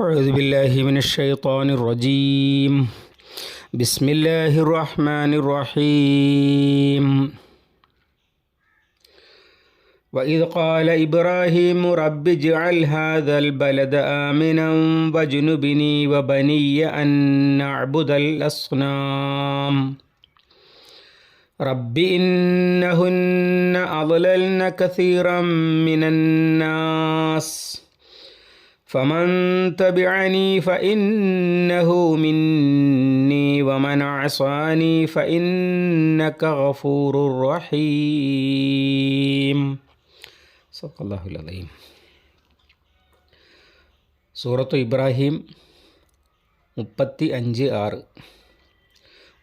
أعوذ بالله من الشيطان الرجيم. بسم الله الرحمن الرحيم. وإذ قال إبراهيم رب اجعل هذا البلد آمنا واجنبني وبني أن نعبد الأصنام. رب إنهن أضللن كثيرا من الناس. فمن تبعني فإنه مني ومن عصاني فإنك غفور رحيم صدق الله العظيم സൂറത്ത് ഇബ്രാഹിം മുപ്പത്തി അഞ്ച് ആറ്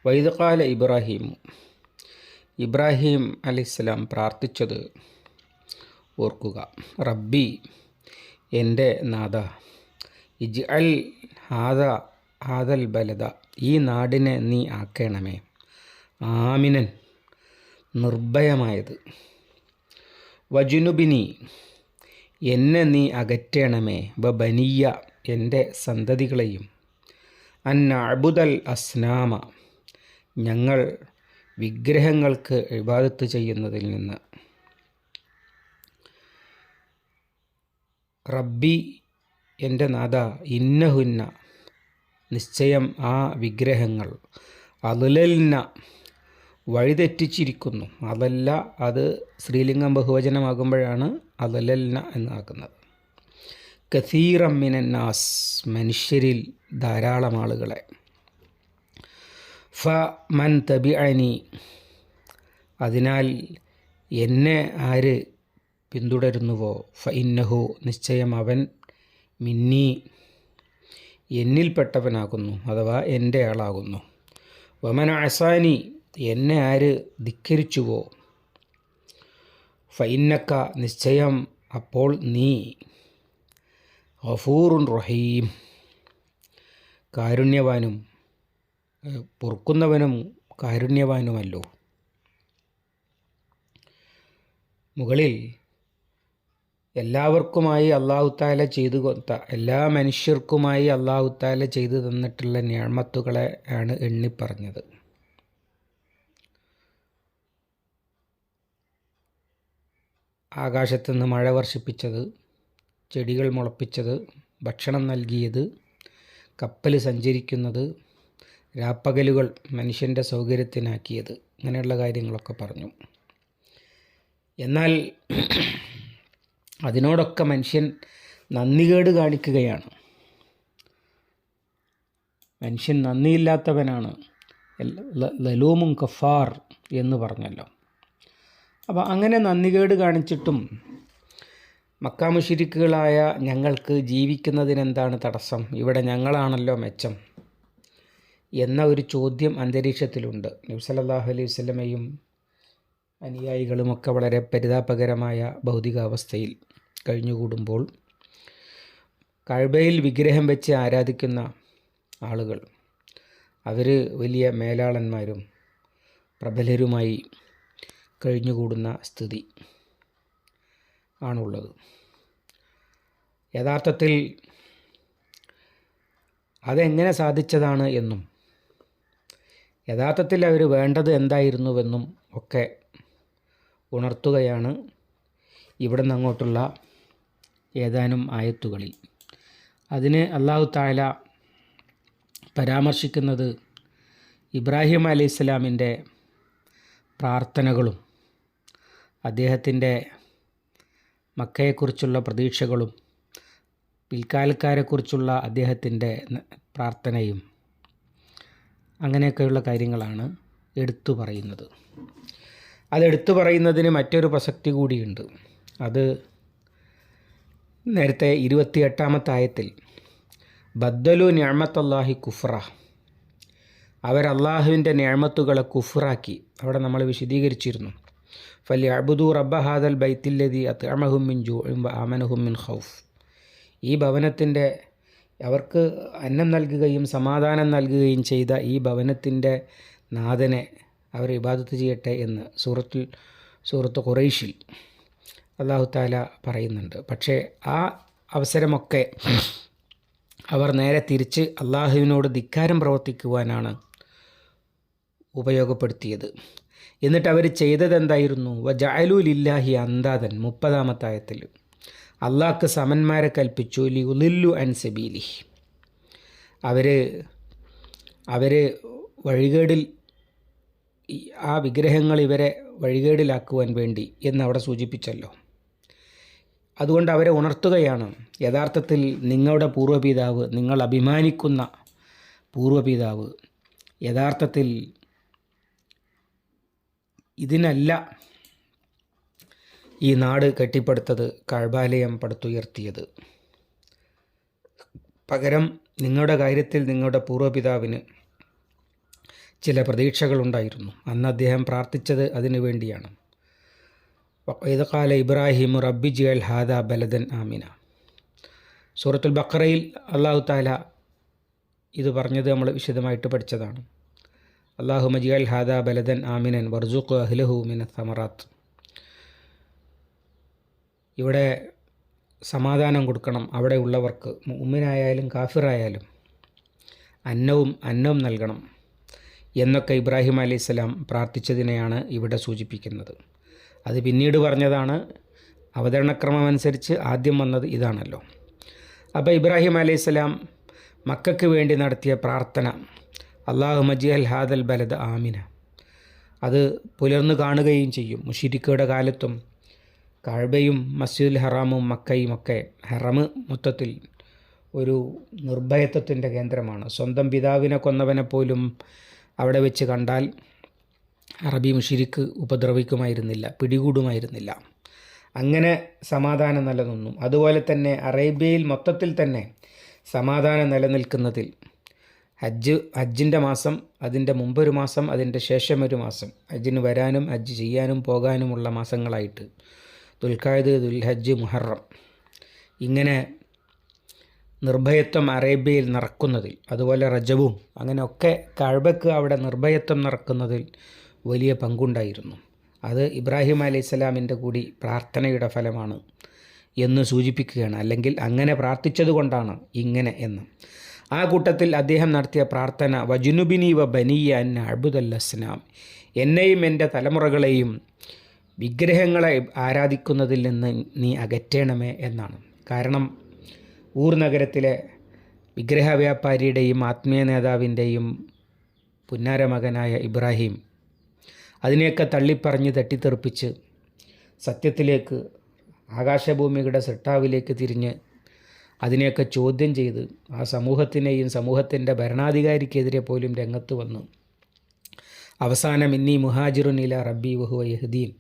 വൈദകാല ഇബ്രാഹിം ഇബ്രാഹിം അലൈഹിസ്സലാം പ്രാർത്ഥിച്ചത് ഓർക്കുക റബ്ബി എന്റെ നാഥ. ഇജ് അൽ ഹാദ ഹാദൽ ബലദ. ഈ നാടിനെ നീ ആക്കണമേ. ആമിനൻ നിർഭയമായത്. വജുനുബിനി എന്നെ നീ അകറ്റണമേ. ബനിയ എന്റെ സന്തതികളെയും. അന്ന അബുദൽ അസ്നാമ ഞങ്ങൾ വിഗ്രഹങ്ങൾക്ക് ഇബാദത്ത് ചെയ്യുന്നതിൽ നിന്ന്. റബ്ബി എന്റെ നാഥ ഇന്നഹുന്ന നിശ്ചയം ആ വിഗ്രഹങ്ങൾ. അതുലൽന വഴിതെറ്റിച്ചിരിക്കുന്നു. അതല്ല അത് സ്ത്രീലിംഗം ബഹുവചനമാകുമ്പോഴാണ് അതലൽന എന്നാക്കുന്നത് കസീറം മിനന്നാസ് മനുഷ്യരിൽ ധാരാളം ആളുകളെ. ഫ മൻ തബി അനി അതിനാൽ എന്നെ ആര് പിന്തുടരുന്നുവോ? ഫൈന്നഹു നിശ്ചയം അവൻ മിന്നി എന്നിൽപ്പെട്ടവനാകുന്നു അഥവാ എന്റെ ആളാകുന്നു. വമന അസാനി എന്നെ ആര് ധിക്കരിച്ചുവോ? ഫൈന്നക്ക നിശ്ചയം അപ്പോൾ നീ ഗഫൂറുൻ റഹീം. കാരുണ്യവാനും പൊറുക്കുന്നവനും കാരുണ്യവാനുമല്ലോ. മുകളിൽ എല്ലാവർക്കുമായി അള്ളാഹുത്താല ചെയ്തു കൊത്ത എല്ലാ മനുഷ്യർക്കുമായി അള്ളാഹുത്താല ചെയ്തു തന്നിട്ടുള്ള ഞാമത്തുകളെ ആണ് എണ്ണിപ്പറഞ്ഞത് ആകാശത്തുനിന്ന് മഴ വർഷിപ്പിച്ചത് ചെടികൾ മുളപ്പിച്ചത് ഭക്ഷണം നൽകിയത് കപ്പൽ സഞ്ചരിക്കുന്നത് രാപ്പകലുകൾ മനുഷ്യന്റെ സൗകര്യത്തിനാക്കിയത് അങ്ങനെയുള്ള കാര്യങ്ങളൊക്കെ പറഞ്ഞു. എന്നാൽ അതിനോടൊക്കെ മനുഷ്യൻ നന്ദികേട് കാണിക്കുകയാണ്. മനുഷ്യൻ നന്ദിയില്ലാത്തവനാണ്. ലലൂമും കഫാർ എന്ന് പറഞ്ഞല്ലോ. അപ്പോൾ അങ്ങനെ നന്ദികേട് കാണിച്ചിട്ടും മക്കാമുഷിരിക്കുകളായ ഞങ്ങൾക്ക് ജീവിക്കുന്നതിനെന്താണ് തടസ്സം? ഇവിടെ ഞങ്ങളാണല്ലോ മെച്ചം എന്ന ഒരു ചോദ്യം അന്തരീക്ഷത്തിലുണ്ട്. നബ്സലല്ലാഹു അലൈഹി വല്ലമയും അനുയായികളുമൊക്കെ വളരെ പരിതാപകരമായ ഭൗതികാവസ്ഥയിൽ. കഴിഞ്ഞുകൂടുമ്പോൾ കഴബയിൽ വിഗ്രഹം വെച്ച് ആരാധിക്കുന്ന ആളുകൾ അവർ വലിയ മേലാളന്മാരും പ്രബലരുമായി കഴിഞ്ഞുകൂടുന്ന സ്ഥിതി ആണുള്ളത്. യഥാർത്ഥത്തിൽ അതെങ്ങനെ സാധിച്ചതാണ് എന്നും യഥാർത്ഥത്തിൽ അവർ വേണ്ടത് എന്തായിരുന്നുവെന്നും ഒക്കെ ഉണർത്തുകയാണ് ഇവിടെ നിന്ന് അങ്ങോട്ടുള്ള ഏതാനും ആയത്തുകളിൽ. അതിന് അള്ളാഹു താല പരാമർശിക്കുന്നത് ഇബ്രാഹിം അലൈഹി ഇസ്ലാമിന്റെ പ്രാർത്ഥനകളും അദ്ദേഹത്തിന്റെ മക്കയെക്കുറിച്ചുള്ള പ്രതീക്ഷകളും പിൽക്കാലക്കാരെക്കുറിച്ചുള്ള അദ്ദേഹത്തിന്റെ പ്രാർത്ഥനയും അങ്ങനെയൊക്കെയുള്ള കാര്യങ്ങളാണ് എടുത്തു പറയുന്നത്. അതെടുത്തു പറയുന്നതിന് മറ്റൊരു പ്രസക്തി കൂടിയുണ്ട്. അത് നേരത്തെ ഇരുപത്തിയെട്ടാമത്തെ ആയത്തിൽ ബദ്ദലു ഞാമത്തല്ലാഹി കുഫ്ര അവർ അള്ളാഹുവിന്റെ ഞാമത്തുകളെ കുഫ്രാക്കി അവിടെ നമ്മൾ വിശദീകരിച്ചിരുന്നു ഫലി അബുദു റബ്ബ ഹാദൽ ബൈത്തില്ലതി അത് അമഹുമിൻ ജൂ അമനഹുമിൻ ഹൗഫ് ഈ ഭവനത്തിന്റെ അവർക്ക് അന്നം നൽകുകയും സമാധാനം നൽകുകയും ചെയ്ത ഈ ഭവനത്തിന്റെ നാഥനെ അവർ ഇബാദത്ത് ചെയ്യട്ടെ എന്ന് സൂറത്തിൽ സൂറത്ത് ഖുറൈഷിൽ അള്ളാഹു താല പറയുന്നുണ്ട്. പക്ഷേ ആ അവസരമൊക്കെ അവർ നേരെ തിരിച്ച് അള്ളാഹുവിനോട് ധിക്കാരം പ്രവർത്തിക്കുവാനാണ് ഉപയോഗപ്പെടുത്തിയത്. എന്നിട്ട് അവർ ചെയ്തത് എന്തായിരുന്നു വജാലുലില്ലാഹി അന്താദൻ മുപ്പതാമത്തായത്തിൽ. അള്ളാഹ്ക്ക് സമന്മാരെ കൽപ്പിച്ചു ലി ഉലില്ലു അൻ സബീലി അവർ അവർ വഴികേടിൽ ആ വിഗ്രഹങ്ങൾ ഇവരെ വഴികേടിലാക്കുവാൻ വേണ്ടി എന്നവിടെ സൂചിപ്പിച്ചല്ലോ. അതുകൊണ്ട് അവരെ ഉണർത്തുകയാണ്. യഥാർത്ഥത്തിൽ നിങ്ങളുടെ പൂർവപിതാവ് നിങ്ങൾ അഭിമാനിക്കുന്ന പൂർവപിതാവ് യഥാർത്ഥത്തിൽ ഇതിനല്ല ഈ നാട് കെട്ടിപ്പടുത്തത് കഴബാലയം പടുത്തുയർത്തിയത്. പകരം നിങ്ങളുടെ കാര്യത്തിൽ നിങ്ങളുടെ പൂർവപിതാവിന് ചില പ്രതീക്ഷകളുണ്ടായിരുന്നു. അന്ന് അദ്ദേഹം പ്രാർത്ഥിച്ചത് അതിനു വേണ്ടിയാണ്. വൈദകാല ഇബ്രാഹിം റബ്ബി ജിയൽ ഹാദ ബലദൻ ആമിന സൂറത്തുൽ ബക്കറയിൽ അള്ളാഹു താല ഇത് പറഞ്ഞത് നമ്മൾ വിശദമായിട്ട് പഠിച്ചതാണ്. അള്ളാഹു മജിയൽ ഹാദ ബലദൻ ആമിനൻ വർജുഖ് അഹ്ലഹു മിന സമറാത്ത് ഇവിടെ സമാധാനം കൊടുക്കണം അവിടെ ഉള്ളവർക്ക് ഉമ്മിനായാലും കാഫിറായാലും. അന്നവും അന്നവും നൽകണം എന്നൊക്കെ ഇബ്രാഹിം അലൈഹിസ്സലാം പ്രാർത്ഥിച്ചതിനെയാണ് ഇവിടെ സൂചിപ്പിക്കുന്നത്. അത് പിന്നീട് പറഞ്ഞതാണ് അവതരണക്രമം അനുസരിച്ച് ആദ്യം വന്നത് ഇതാണല്ലോ. അപ്പോൾ ഇബ്രാഹിം അലൈഹി സ്വലാം മക്കൾക്ക് വേണ്ടി നടത്തിയ പ്രാർത്ഥന അള്ളാഹു മജിയൽ ഹാദൽ ബലദ് ആമിന. അത് പുലർന്നു കാണുകയും ചെയ്യും. മുഷിരിക്കയുടെ കാലത്തും കഴബയും മസ്ജിദുൽ ഹറാമും മക്കയും ഒക്കെ ഹറമ് മൊത്തത്തിൽ ഒരു നിർഭയത്വത്തിന്റെ കേന്ദ്രമാണ്. സ്വന്തം പിതാവിനെ കൊന്നവനെ പോലും അവിടെ വെച്ച് കണ്ടാൽ അറബി മുഷിരിക്ക് ഉപദ്രവിക്കുമായിരുന്നില്ല പിടികൂടുമായിരുന്നില്ല. അങ്ങനെ സമാധാനം നിലനിന്നു. അതുപോലെ തന്നെ അറേബ്യയിൽ മൊത്തത്തിൽ തന്നെ സമാധാനം നിലനിൽക്കുന്നതിൽ ഹജ്ജ് ഹജ്ജിന്റെ മാസം അതിന്റെ മുമ്പൊരു മാസം അതിന്റെ ശേഷം ഒരു മാസം. ഹജ്ജിന് വരാനും ഹജ്ജ് ചെയ്യാനും പോകാനുമുള്ള മാസങ്ങളായിട്ട്. ദുൽഖായത് ദുൽഹജ്ജ് മുഹറം. ഇങ്ങനെ നിർഭയത്വം അറേബ്യയിൽ നടക്കുന്നതിൽ അതുപോലെ റജവും അങ്ങനെയൊക്കെ കഴബക്ക് അവിടെ നിർഭയത്വം നടക്കുന്നതിൽ വലിയ പങ്കുണ്ടായിരുന്നു. അത് ഇബ്രാഹിം അലൈഹി സ്വലാമിന്റെ കൂടി പ്രാർത്ഥനയുടെ ഫലമാണ് എന്ന് സൂചിപ്പിക്കുകയാണ്. അല്ലെങ്കിൽ അങ്ങനെ പ്രാർത്ഥിച്ചതുകൊണ്ടാണ് ഇങ്ങനെ എന്ന്. ആ കൂട്ടത്തിൽ അദ്ദേഹം നടത്തിയ പ്രാർത്ഥന വജുനുബിനി വ ബനിയ അൻ അബുദല്ലസ്ലാം എന്നെയും എന്റെ തലമുറകളെയും വിഗ്രഹങ്ങളെ ആരാധിക്കുന്നതിൽ നിന്ന് നീ അകറ്റണമേ എന്നാണ്. കാരണം ഊർ നഗരത്തിലെ വിഗ്രഹ വ്യാപാരിയുടെയും ആത്മീയ നേതാവിന്റെയും പുന്നാരമകനായ ഇബ്രാഹിം അതിനെയൊക്കെ തള്ളിപ്പറഞ്ഞ് തട്ടിത്തെറിപ്പിച്ച് സത്യത്തിലേക്ക് ആകാശഭൂമികളുടെ സൃഷ്ടാവിലേക്ക് തിരിഞ്ഞ് അതിനെയൊക്കെ ചോദ്യം ചെയ്ത് ആ സമൂഹത്തിനെയും സമൂഹത്തിന്റെ ഭരണാധികാരിക്കെതിരെ പോലും രംഗത്ത് വന്നു. അവസാനം ഇന്നീ മുഹാജിറുനില റബ്ബി വഹുവ യഹദീൻ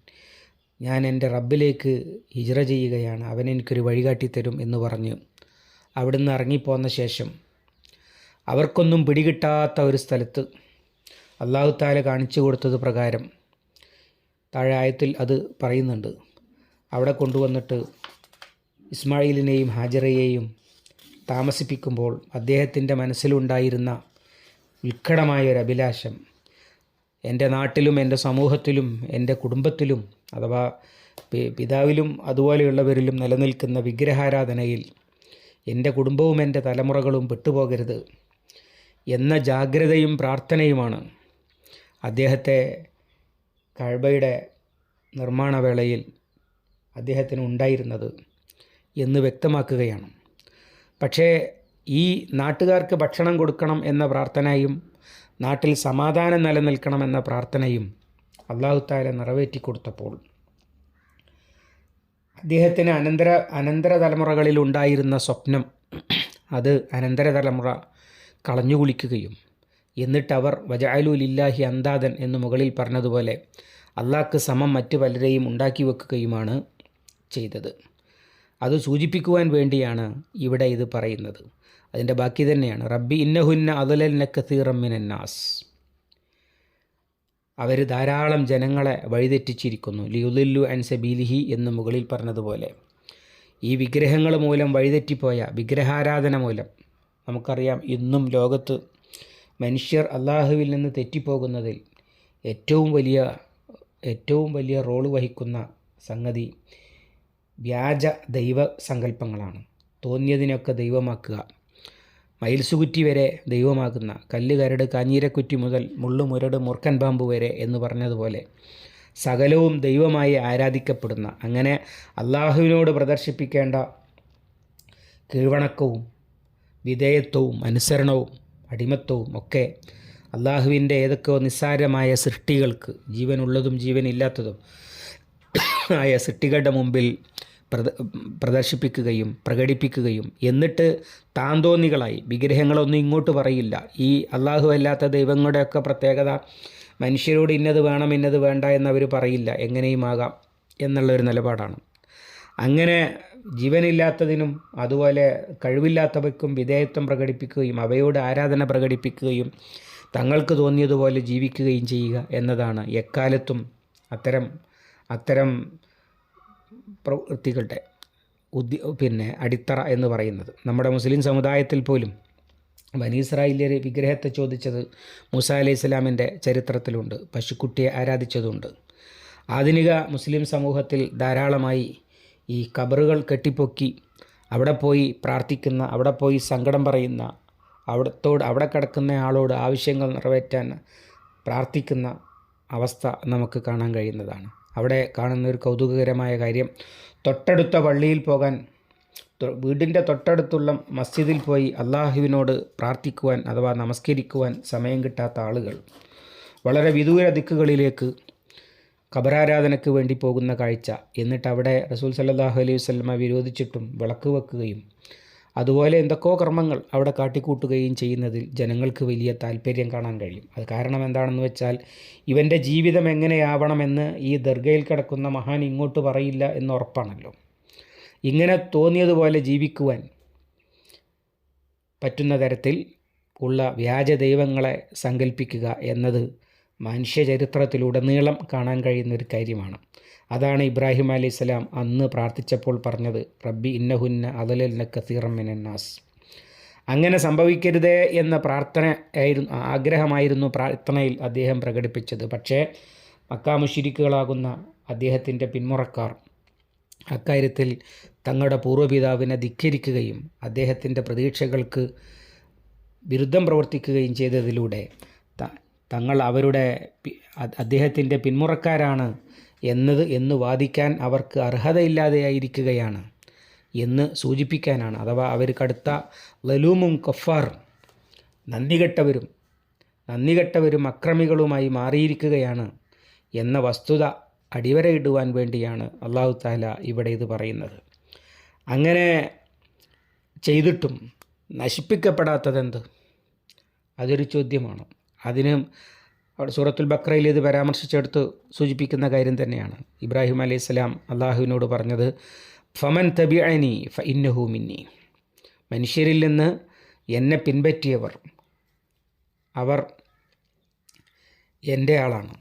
ഞാൻ എന്റെ റബ്ബിലേക്ക് ഹിജ്റ ചെയ്യുകയാണ് അവൻ എനിക്കൊരു വഴികാട്ടിത്തരും എന്ന് പറഞ്ഞ്. അവിടുന്ന് ഇറങ്ങിപ്പോന്ന ശേഷം അവർക്കൊന്നും പിടികിട്ടാത്ത ഒരു സ്ഥലത്ത് അള്ളാഹു താല കാണിച്ചു കൊടുത്തത് പ്രകാരം താഴായത്തിൽ അത് പറയുന്നുണ്ട്. അവിടെ കൊണ്ടുവന്നിട്ട് ഇസ്മായിലിനെയും ഹാജറയെയും താമസിപ്പിക്കുമ്പോൾ അദ്ദേഹത്തിന്റെ മനസ്സിലുണ്ടായിരുന്ന ഉത്കടമായ ഒരു അഭിലാഷം എന്റെ നാട്ടിലും എന്റെ സമൂഹത്തിലും എന്റെ കുടുംബത്തിലും അഥവാ പിതാവിലും അതുപോലെയുള്ളവരിലും നിലനിൽക്കുന്ന വിഗ്രഹാരാധനയിൽ എന്റെ കുടുംബവും എന്റെ തലമുറകളും പെട്ടുപോകരുത് എന്ന ജാഗ്രതയും പ്രാർത്ഥനയുമാണ്. അദ്ദേഹത്തെ കഴബയുടെ നിർമ്മാണവേളയിൽ അദ്ദേഹത്തിന് ഉണ്ടായിരുന്നത് എന്ന് വ്യക്തമാക്കുകയാണ്. പക്ഷേ ഈ നാട്ടുകാർക്ക് ഭക്ഷണം കൊടുക്കണം എന്ന പ്രാർത്ഥനയും നാട്ടിൽ സമാധാനം നിലനിൽക്കണം എന്ന പ്രാർത്ഥനയും അള്ളാഹു താല നിറവേറ്റി കൊടുത്തപ്പോൾ അദ്ദേഹത്തിന് അനന്തര അനന്തര തലമുറകളിൽ ഉണ്ടായിരുന്ന സ്വപ്നം അത് അനന്തര തലമുറ കളഞ്ഞുകുളിക്കുകയും എന്നിട്ട് അവർ വജാലുലില്ലാഹി അന്താദൻ എന്ന് മുകളിൽ പറഞ്ഞതുപോലെ അള്ളാഹ്ക്ക് സമം മറ്റ് പലരെയും ഉണ്ടാക്കി വെക്കുകയുമാണ് ചെയ്തത്. അത് സൂചിപ്പിക്കുവാൻ വേണ്ടിയാണ് ഇവിടെ ഇത് പറയുന്നത്. അതിന്റെ ബാക്കി തന്നെയാണ് റബ്ബി ഇന്നഹുന്ന അതുലൽ നക്കീറമ്മിനാസ് അവർ ധാരാളം ജനങ്ങളെ വഴിതെറ്റിച്ചിരിക്കുന്നു ലിയുലില്ലു ആൻഡ് സബീലിഹി എന്ന് മുകളിൽ പറഞ്ഞതുപോലെ. ഈ വിഗ്രഹങ്ങൾ മൂലം വഴിതെറ്റിപ്പോയ വിഗ്രഹാരാധന മൂലം നമുക്കറിയാം ഇന്നും ലോകത്ത് മനുഷ്യർ അള്ളാഹുവിൽ നിന്ന് തെറ്റിപ്പോകുന്നതിൽ ഏറ്റവും വലിയ ഏറ്റവും വലിയ റോൾ വഹിക്കുന്ന സംഗതി വ്യാജ ദൈവ സങ്കല്പങ്ങളാണ്. തോന്നിയതിനൊക്കെ ദൈവമാക്കുക. മയിൽസുകുറ്റി വരെ ദൈവമാക്കുന്ന കല്ല് കരട് കാഞ്ഞീരക്കുറ്റി മുതൽ മുള്ളു മുരട് മുർക്കൻ പാമ്പ് വരെ എന്ന് പറഞ്ഞതുപോലെ സകലവും ദൈവമായി ആരാധിക്കപ്പെടുന്ന അങ്ങനെ അള്ളാഹുവിനോട് പ്രദർശിപ്പിക്കേണ്ട കീഴ്വണക്കവും വിധേയത്വവും അനുസരണവും അടിമത്വവും ഒക്കെ അള്ളാഹുവിന്റെ ഏതൊക്കെയോ നിസ്സാരമായ സൃഷ്ടികൾക്ക് ജീവനുള്ളതും ജീവനില്ലാത്തതും ആയ സൃഷ്ടികളുടെ മുമ്പിൽ പ്രദ പ്രദർശിപ്പിക്കുകയും പ്രകടിപ്പിക്കുകയും എന്നിട്ട് താന്തോന്നികളായി. വിഗ്രഹങ്ങളൊന്നും ഇങ്ങോട്ട് പറയില്ല. ഈ അള്ളാഹു അല്ലാത്ത ദൈവങ്ങളുടെയൊക്കെ പ്രത്യേകത മനുഷ്യരോട് ഇന്നത് വേണം ഇന്നത് വേണ്ട എന്നവർ പറയില്ല. എങ്ങനെയുമാകാം എന്നുള്ളൊരു നിലപാടാണ്. അങ്ങനെ ജീവനില്ലാത്തതിനും അതുപോലെ കഴിവില്ലാത്തവയ്ക്കും വിധേയത്വം പ്രകടിപ്പിക്കുകയും അവയോട് ആരാധന പ്രകടിപ്പിക്കുകയും തങ്ങൾക്ക് തോന്നിയതുപോലെ ജീവിക്കുകയും ചെയ്യുക എന്നതാണ് എക്കാലത്തും അത്തരം അത്തരം പ്രവൃത്തികളുടെ ഉദ്യ പിന്നെ അടിത്തറ എന്ന് പറയുന്നത്. നമ്മുടെ മുസ്ലിം സമുദായത്തിൽ പോലും വനീസ്രായില്യർ വിഗ്രഹത്തെ ചോദിച്ചത് മുസ അലൈഹി ഇസ്ലാമിന്റെ ചരിത്രത്തിലുണ്ട് പശുക്കുട്ടിയെ ആരാധിച്ചതുണ്ട്. ആധുനിക മുസ്ലിം സമൂഹത്തിൽ ധാരാളമായി ഈ കബറുകൾ കെട്ടിപ്പൊക്കി അവിടെ പോയി പ്രാർത്ഥിക്കുന്ന അവിടെ പോയി സങ്കടം പറയുന്ന അവിടത്തോട് അവിടെ കിടക്കുന്ന ആളോട് ആവശ്യങ്ങൾ നിറവേറ്റാൻ പ്രാർത്ഥിക്കുന്ന അവസ്ഥ നമുക്ക് കാണാൻ കഴിയുന്നതാണ്. അവിടെ കാണുന്ന ഒരു കൗതുകകരമായ കാര്യം തൊട്ടടുത്ത പള്ളിയിൽ പോകാൻ വീടിന്റെ തൊട്ടടുത്തുള്ള മസ്ജിദിൽ പോയി അള്ളാഹുവിനോട് പ്രാർത്ഥിക്കുവാൻ അഥവാ നമസ്കരിക്കുവാൻ സമയം കിട്ടാത്ത ആളുകൾ വളരെ വിദൂര ദിക്കുകളിലേക്ക് ഖബറാരാധനയ്ക്ക് വേണ്ടി പോകുന്ന കാഴ്ച എന്നിട്ട് അവിടെ റസൂൽ സല്ലാഹു അലൈഹി വസ്ലമ വിരോധിച്ചിട്ടും വിളക്ക് വെക്കുകയും അതുപോലെ എന്തൊക്കെയോ കർമ്മങ്ങൾ അവിടെ കാട്ടിക്കൂട്ടുകയും ചെയ്യുന്നതിൽ ജനങ്ങൾക്ക് വലിയ താല്പര്യം കാണാൻ കഴിയും. അത് കാരണം എന്താണെന്ന് വെച്ചാൽ ഇവന്റെ ജീവിതം എങ്ങനെയാവണമെന്ന് ഈ ദർഗയിൽ കിടക്കുന്ന മഹാൻ ഇങ്ങോട്ട് പറയില്ല എന്ന് ഉറപ്പാണല്ലോ. ഇങ്ങനെ തോന്നിയതുപോലെ ജീവിക്കുവാൻ പറ്റുന്ന തരത്തിൽ ഉള്ള വ്യാജ ദൈവങ്ങളെ സങ്കല്പിക്കുക എന്നത് മനുഷ്യചരിത്രത്തിലുടനീളം കാണാൻ കഴിയുന്ന ഒരു കാര്യമാണ്. അതാണ് ഇബ്രാഹിം അലി ഇസ്ലാം അന്ന് പ്രാർത്ഥിച്ചപ്പോൾ പറഞ്ഞത് റബ്ബി ഇന്നഹുന്ന അതലലിന കസീറമ്മിനാസ് അങ്ങനെ സംഭവിക്കരുതേ എന്ന പ്രാർത്ഥന ആയിരുന്നു ആഗ്രഹമായിരുന്നു പ്രാർത്ഥനയിൽ അദ്ദേഹം പ്രകടിപ്പിച്ചത്. പക്ഷേ മക്കാമുഷിരിക്കുകളാകുന്ന അദ്ദേഹത്തിന്റെ പിന്മുറക്കാർ അക്കാര്യത്തിൽ തങ്ങളുടെ പൂർവപിതാവിനെ ധിക്കരിക്കുകയും അദ്ദേഹത്തിന്റെ പ്രതീക്ഷകൾക്ക് വിരുദ്ധം പ്രവർത്തിക്കുകയും ചെയ്തതിലൂടെ തങ്ങൾ അവരുടെ അദ്ദേഹത്തിന്റെ പിന്മുറക്കാരാണ് എന്നത് എന്ന് വാദിക്കാൻ അവർക്ക് അർഹതയില്ലാതെയായിരിക്കുകയാണ് എന്ന് സൂചിപ്പിക്കാനാണ്. അഥവാ അവർ കടുത്ത ലലൂമും കഫാർ നന്ദികെട്ടവരും നന്ദികെട്ടവരും അക്രമികളുമായി മാറിയിരിക്കുകയാണ് എന്ന വസ്തുത അടിവരയിടുവാൻ വേണ്ടിയാണ് അള്ളാഹു താല ഇവിടെ ഇത് പറയുന്നത്. അങ്ങനെ ചെയ്തിട്ടും നശിപ്പിക്കപ്പെടാത്തതെന്ത്? അതൊരു ചോദ്യമാണ്. അതിന് അവിടെ സൂറത്തുൽ ബക്രയിൽ ഇത് പരാമർശിച്ചെടുത്ത് സൂചിപ്പിക്കുന്ന കാര്യം തന്നെയാണ്. ഇബ്രാഹിം അലൈഹി സ്വലാം അള്ളാഹുവിനോട് പറഞ്ഞത് ഫമൻ തബി അനി ഫ ഇന്നഹു മിന്നി. മനുഷ്യരിൽ നിന്ന് എന്നെ പിൻപറ്റിയവർ അവർ എന്റെ ആളാണ്.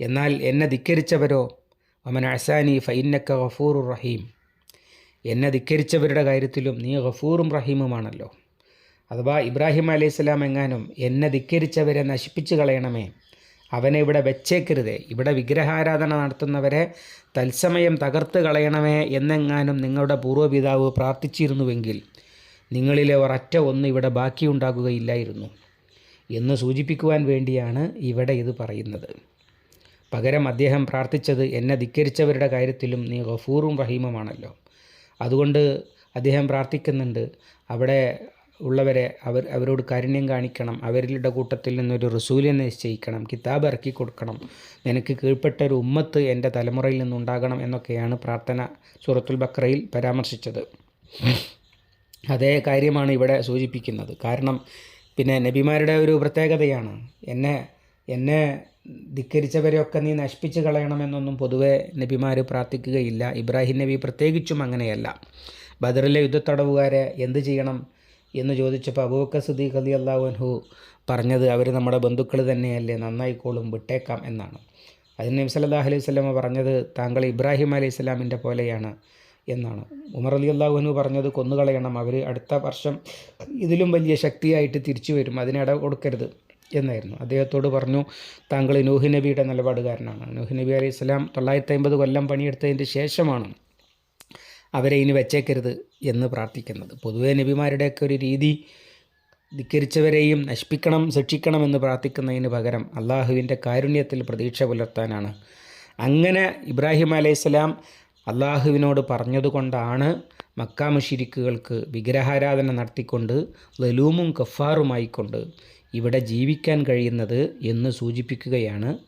എന്നാൽ എന്നെ ധിക്കരിച്ചവരോ അമൻ അസാനി ഫൈന്നക്ക ഗഫൂർ റഹീം. എന്നെ ധിക്കരിച്ചവരുടെ കാര്യത്തിലും നീ ഗഫൂറും റഹീമുമാണല്ലോ. അഥവാ ഇബ്രാഹിം അലൈഹിസ്സലാം എങ്ങാനും എന്നെ ധിക്കരിച്ചവരെ നശിപ്പിച്ചു കളയണമേ. അവനെ ഇവിടെ വെച്ചേക്കരുതേ. ഇവിടെ വിഗ്രഹാരാധന നടത്തുന്നവരെ തത്സമയം തകർത്ത് കളയണമേ എന്നെങ്ങാനും നിങ്ങളുടെ പൂർവപിതാവ് പ്രാർത്ഥിച്ചിരുന്നുവെങ്കിൽ നിങ്ങളിലെ ഒരൊറ്റ ഒന്ന് ഇവിടെ ബാക്കിയുണ്ടാകുകയില്ലായിരുന്നു. എന്ന് സൂചിപ്പിക്കുവാൻ വേണ്ടിയാണ് ഇവിടെ ഇത് പറയുന്നത്. പകരം അദ്ദേഹം പ്രാർത്ഥിച്ചത് എന്നെ ധിക്കരിച്ചവരുടെ കാര്യത്തിലും നീ ഗഫൂറും റഹീമുമാണല്ലോ. അതുകൊണ്ട് അദ്ദേഹം പ്രാർത്ഥിക്കുന്നുണ്ട്. അവിടെ ഉള്ളവരെ അവർ അവരോട് കാരുണ്യം കാണിക്കണം. അവരുടെ കൂട്ടത്തിൽ നിന്നൊരു റസൂലിനെ നിശ്ചയിക്കണം. കിതാബ് ഇറക്കി കൊടുക്കണം. നിനക്ക് കീഴ്പ്പെട്ട ഒരു ഉമ്മത്ത് എന്റെ തലമുറയിൽ നിന്നുണ്ടാകണം എന്നൊക്കെയാണ് പ്രാർത്ഥന സൂറത്തുൽ ബക്രയിൽ പരാമർശിച്ചത്. അതേ കാര്യമാണ് ഇവിടെ സൂചിപ്പിക്കുന്നത്. കാരണം പിന്നെ നബിമാരുടെ ഒരു പ്രത്യേകതയാണ്. എന്നെ എന്നെ ധിക്കരിച്ചവരെയൊക്കെ നീ നശിപ്പിച്ച് കളയണമെന്നൊന്നും പൊതുവെ നബിമാർ പ്രാർത്ഥിക്കുകയില്ല. ഇബ്രാഹിം നബി പ്രത്യേകിച്ചും അങ്ങനെയല്ല. ബദറിലെ യുദ്ധത്തടവുകാരെ എന്ത് ചെയ്യണം? എന്ന് ചോദിച്ചപ്പോൾ അബൂബക്കർ സുദ്ദീഖ് അലി അള്ളാഹുൻഹു പറഞ്ഞത് അവർ നമ്മുടെ ബന്ധുക്കൾ തന്നെയല്ലേ നന്നായിക്കോളും വിട്ടേക്കാം എന്നാണ്. അതിന് നബി അലൈഹി സ്വലാമ പറഞ്ഞത് താങ്കൾ ഇബ്രാഹിം അലൈഹി സ്വലാമിന്റെ പോലെയാണ് എന്നാണ്. ഉമർ അലി അള്ളാഹുനു പറഞ്ഞത് കൊന്നുകളയണം അവർ അടുത്ത വർഷം ഇതിലും വലിയ ശക്തിയായിട്ട് തിരിച്ചു വരും അതിനിട കൊടുക്കരുത് എന്നായിരുന്നു. അദ്ദേഹത്തോട് പറഞ്ഞു താങ്കൾ നൂഹ് നബിയുടെ നിലപാടുകാരനാണ്. നൂഹ് നബി അലൈഹി സ്വലാം തൊള്ളായിരത്തി അമ്പത് കൊല്ലം പണിയെടുത്തതിന്റെ ശേഷമാണ് അവരെ ഇനി വെച്ചേക്കരുത് എന്ന് പ്രാർത്ഥിക്കുന്നത്. പൊതുവെ നബിമാരുടെയൊക്കെ ഒരു രീതി ധിക്കരിച്ചവരെയും നശിപ്പിക്കണം ശിക്ഷിക്കണം എന്ന് പ്രാർത്ഥിക്കുന്നതിന് പകരം അള്ളാഹുവിന്റെ കാരുണ്യത്തിൽ പ്രതീക്ഷ പുലർത്താനാണ്. അങ്ങനെ ഇബ്രാഹിം അലൈഹിസ്സലാം അള്ളാഹുവിനോട് പറഞ്ഞതുകൊണ്ടാണ് മക്ക മുഷിരിക്കുകൾക്ക് വിഗ്രഹാരാധന നടത്തിക്കൊണ്ട് ലലൂമും കഫാറുമായിക്കൊണ്ട് ഇവിടെ ജീവിക്കാൻ കഴിയുന്നത് എന്ന് സൂചിപ്പിക്കുകയാണ്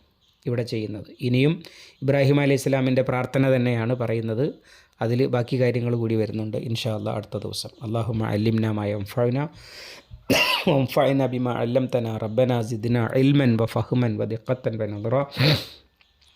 ഇവിടെ ചെയ്യുന്നത്. ഇനിയും ഇബ്രാഹിം അലൈഹി സ്വലാമിന്റെ പ്രാർത്ഥന തന്നെയാണ് പറയുന്നത്. അതിൽ ബാക്കി കാര്യങ്ങൾ കൂടി വരുന്നുണ്ട് ഇൻഷാ അല്ല അടുത്ത ദിവസം. അള്ളാഹുമ അല്ലിംനാമായ ഒംഫൈന ഒംഫൈന ബിമ അല്ലം തന റബ്ബന സിദ്ന ഇൽമൻ വ ഫഹ്മൻ വ ദിഖത്തൻ വ നദറ.